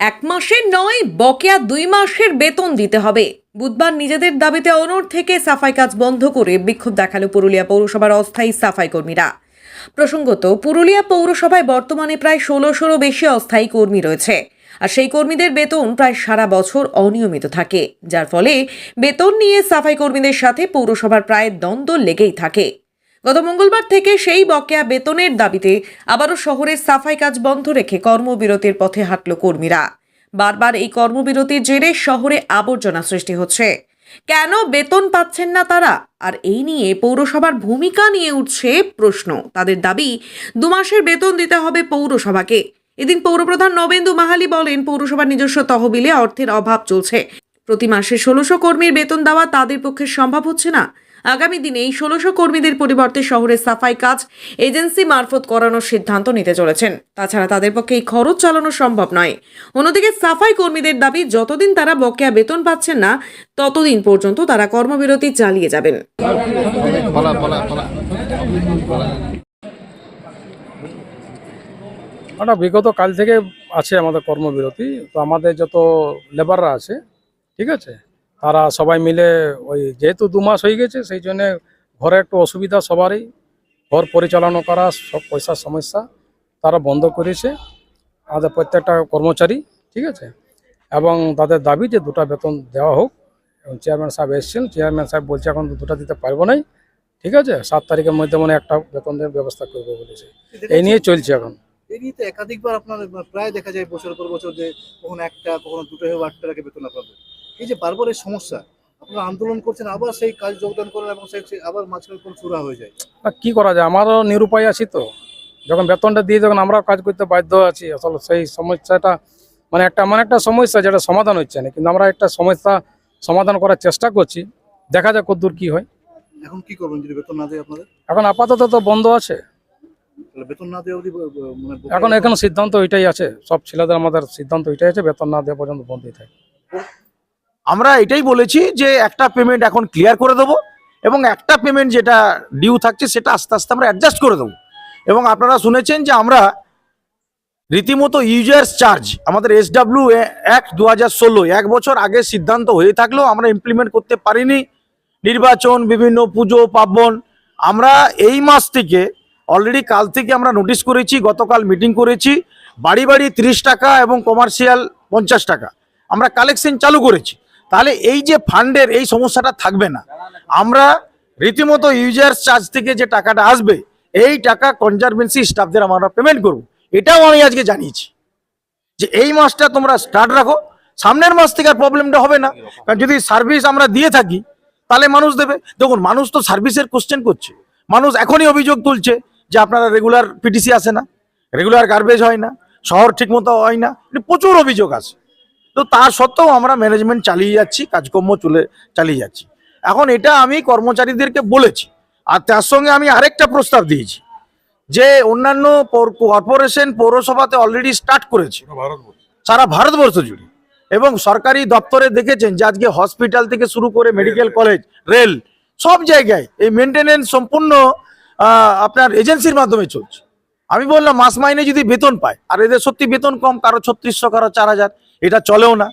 এক মাসের নয়, বকেয়া দুই মাসের বেতন দিতে হবে। বুধবার নিজেদের দাবিতে অনর থেকে সাফাই কাজ বন্ধ করে বিক্ষোভ দেখাল পুরুলিয়া পৌরসভার অস্থায়ী সাফাই কর্মীরা। প্রসঙ্গত, পুরুলিয়া পৌরসভায় বর্তমানে প্রায় ষোলোশোরও বেশি অস্থায়ী কর্মী রয়েছে, আর সেই কর্মীদের বেতন প্রায় সারা বছর অনিয়মিত থাকে, যার ফলে বেতন নিয়ে সাফাই কর্মীদের সাথে পৌরসভার প্রায় দ্বন্দ্ব লেগেই থাকে। গত মঙ্গলবার থেকে সেই বকেয়া বেতনের দাবিতে আবারও শহরের সাফাই কাজ বন্ধ রেখে কর্মবিরতির পথে হাঁটল কর্মীরা। বারবার এই কর্মবিরতির জেরে শহরে আবর্জনা সৃষ্টি হচ্ছে। কেন বেতন পাচ্ছেন না তারা? আর এই নিয়ে পৌরসভার ভূমিকা নিয়ে উঠছে প্রশ্ন। তাদের দাবি, দু মাসের বেতন দিতে হবে পৌরসভাকে। এদিন পৌরপ্রধান নবেন্দু মাহালি বলেন, পৌরসভার নিজস্ব তহবিলে অর্থের অভাব চলছে। প্রতি মাসে ষোলোশো কর্মীর বেতন দেওয়া তাদের পক্ষে সম্ভব হচ্ছে না। আগামী দিনে এই ষোলোশো কর্মীদের পরিবর্তে শহরের সাফাই কাজ এজেন্সি মারফত করানোর সিদ্ধান্ত নিতে চলেছেন। তাছাড়া তাদের পক্ষে এই খরচ চালানো সম্ভব নয়। অন্যদিকে সাফাই কর্মীদের দাবি যতদিন তারা বকেয়া বেতন পাচ্ছেন না ততদিন পর্যন্ত তারা কর্মবিরতি চালিয়ে যাবেন। ওটা বিগত কাল থেকে আছে আমাদের কর্মবিরতি। তো আমাদের যত লেবাররা আছে ঠিক আছে? তারা সবাই মিলে ওই যেহেতু দু মাস হয়ে গেছে, সেই জন্য ঘরে একটু অসুবিধা সবারই। ঘর পরিচালনা করা, সব পয়সার সমস্যা তারা বন্ধ করেছে। আমাদের প্রত্যেকটা কর্মচারী, ঠিক আছে? এবং তাদের দাবি যে দুটা বেতন দেওয়া হোক, এবং চেয়ারম্যান সাহেব এসেছেন, চেয়ারম্যান সাহেব বলছে এখন দুটা দিতে পারব নাই, ঠিক আছে? সাত তারিখের মধ্যে মানে একটা বেতন দেওয়ার ব্যবস্থা করব বলেছে। এই নিয়ে চলছে এখন। একাধিকবার আপনার, প্রায় দেখা যায় বছর পর বছর যে কখনো একটা, কখনো দুটো হয়ে আট টাকা বেতন আপনাদের। এই যে বারবার এই সমস্যা আপনারা আন্দোলন করছেন আবার সেই কাজ যোগদান করেন এবং সেই আবার মাঝখানে কোন চূড়া হয়ে যায়। কি করা যায়? আমারও নিরুপায় আছি তো। যখন বেতনটা দিয়ে যখন আমরাও কাজ করতে বাধ্য আছি আসলে সেই সমস্যাটা মানে একটা মানে একটা সমস্যা যেটা সমাধান হচ্ছে না। কিন্তু আমরা একটা সমস্যা সমাধান করার চেষ্টা করছি। দেখা যাক কতদূর কি হয়। এখন কি করবেন যদি বেতন না দেয় আপনাদের? এখন আপাতত তো বন্ধ আছে। বেতন না দেওয়া মানে এখন এখন সিদ্ধান্ত ওইটাই আছে। সব ছেলেদের আমাদের সিদ্ধান্ত ওইটাই আছে। বেতন না দেওয়া পর্যন্ত বন্ধই থাকে। আমরা এটাই বলেছি যে একটা পেমেন্ট এখন ক্লিয়ার করে দেবো এবং একটা পেমেন্ট যেটা ডিউ থাকছে সেটা আস্তে আস্তে আমরা অ্যাডজাস্ট করে দেবো। এবং আপনারা শুনেছেন যে আমরা রীতিমতো ইউজার্স চার্জ আমাদের এস ডাব্লিউ অ্যাক্ট দু হাজার ষোলো, এক বছর আগে সিদ্ধান্ত হয়ে থাকলেও আমরা ইমপ্লিমেন্ট করতে পারিনি। নির্বাচন, বিভিন্ন পুজো, পার্বণ, আমরা এই মাস থেকে অলরেডি কাল থেকে আমরা নোটিশ করেছি, গতকাল মিটিং করেছি, বাড়ি বাড়ি তিরিশ টাকা এবং কমার্শিয়াল পঞ্চাশ টাকা। আমরা কালেকশন চালু করেছি। তাহলে এই যে ফান্ডের এই সমস্যাটা থাকবে না। আমরা রীতিমতো ইউজার্স চার্জ থেকে যে টাকাটা আসবে এই টাকা কনজারভেন্সি স্টাফদের আমরা পেমেন্ট করব। এটাও আমি আজকে জানিয়েছি যে এই মাসটা তোমরা স্টার্ট রাখো। সামনের মাস থেকে আর প্রবলেমটা হবে না। কারণ যদি সার্ভিস আমরা দিয়ে থাকি তাহলে মানুষ দেবে। দেখুন মানুষ তো সার্ভিসের কোশ্চেন করছে। মানুষ এখনই অভিযোগ তুলছে যে আপনারা রেগুলার পিটিসি আসে না রেগুলার গার্বেজ হয় না শহর ঠিকমতো হয় না। প্রচুর অভিযোগ আছে। তো তা সত্ত্বেও আমরা ম্যানেজমেন্ট চালিয়ে যাচ্ছি কাজকর্ম চলে চালিয়ে যাচ্ছি। এখন এটা আমি কর্মচারীদেরকে বলেছি আর তার সঙ্গে আমি আরেকটা প্রস্তাব দিয়েছি যে অন্যান্য কর্পোরেশন পৌরসভাতে অলরেডি স্টার্ট করেছে সারা ভারতবর্ষ জুড়ে। এবং সরকারি দপ্তরে দেখেছেন যে আজকে হসপিটাল থেকে শুরু করে মেডিকেল কলেজ রেল সব জায়গায় এই মেনটেনেন্স সম্পূর্ণ আপনার এজেন্সির মাধ্যমে চলছে। আমি বললাম মাস মাইনে যদি বেতন পায় আর এদের সত্যি বেতন কম কারও ছত্রিশশো কারও চার হাজার এটা চলেও না।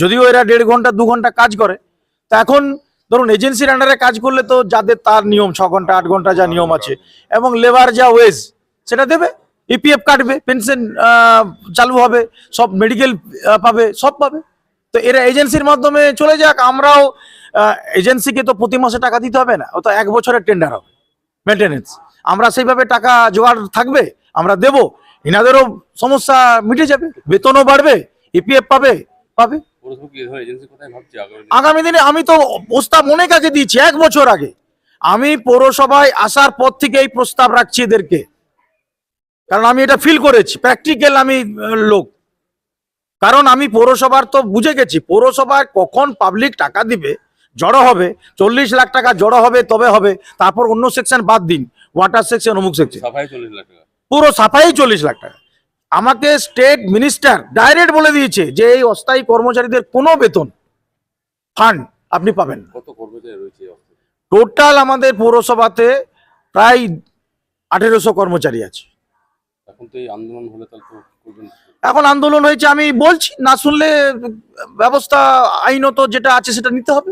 যদিও এরা দেড় ঘণ্টা, দু ঘণ্টা কাজ করে। তা এখন ধরুন এজেন্সির আন্ডারে কাজ করলে তো যাদের তার নিয়ম, ছ ঘণ্টা, আট ঘণ্টা যা নিয়ম আছে, এবং লেবার যা ওয়েজ সেটা দেবে ইপিএফ কাটবে পেনশন চালু হবে, সব মেডিকেল পাবে, সব পাবে। তো এরা এজেন্সির মাধ্যমে চলে যাক, আমরাও এজেন্সিকে তো প্রতি মাসে টাকা দিতে হবে না, ও তো এক বছরের টেন্ডার হবে মেনটেনেন্স আমরা সেইভাবে টাকা জোগাড় থাকবে, আমরা দেব এনাদেরও সমস্যা মিটে যাবে, বেতনও বাড়বে ইপিএফ পাবে? পাবে? ভাবছে আগামী দিনে? আমি তো প্রস্তাব অনেক আগে দিয়েছি এক বছর আগে। আমি পৌরসভায় আসার পর থেকে এই প্রস্তাব রাখছি এদেরকে। কারণ আমি এটা ফিল করেছি প্র্যাকটিক্যাল আমি লোক। কারণ আমি পৌরসভার তো বুঝে গেছি পৌরসভায় কখন পাবলিক টাকা দিবে জড়ো হবে চল্লিশ লাখ টাকা জড়ো হবে তবে হবে তারপর অন্য সেকশন বাদ দিন ওয়াটার সেকশন অমুক সেকশন সাফাই চল্লিশ লাখ টাকা। পুরো সাফাই চল্লিশ লাখ টাকা। আমাকে স্টেট মিনিস্টার ডাইরেক্ট বলে দিয়েছে যে এই অস্থায়ী কর্মচারীদের কোনো বেতন ফান্ড আপনি পাবেন? টোটাল আমাদের পৌরসভাতে প্রায় আঠেরোশো কর্মচারী আছে। এখন আন্দোলন হয়েছে আমি বলছি না শুনলে ব্যবস্থা আইনত যেটা আছে সেটা নিতে হবে।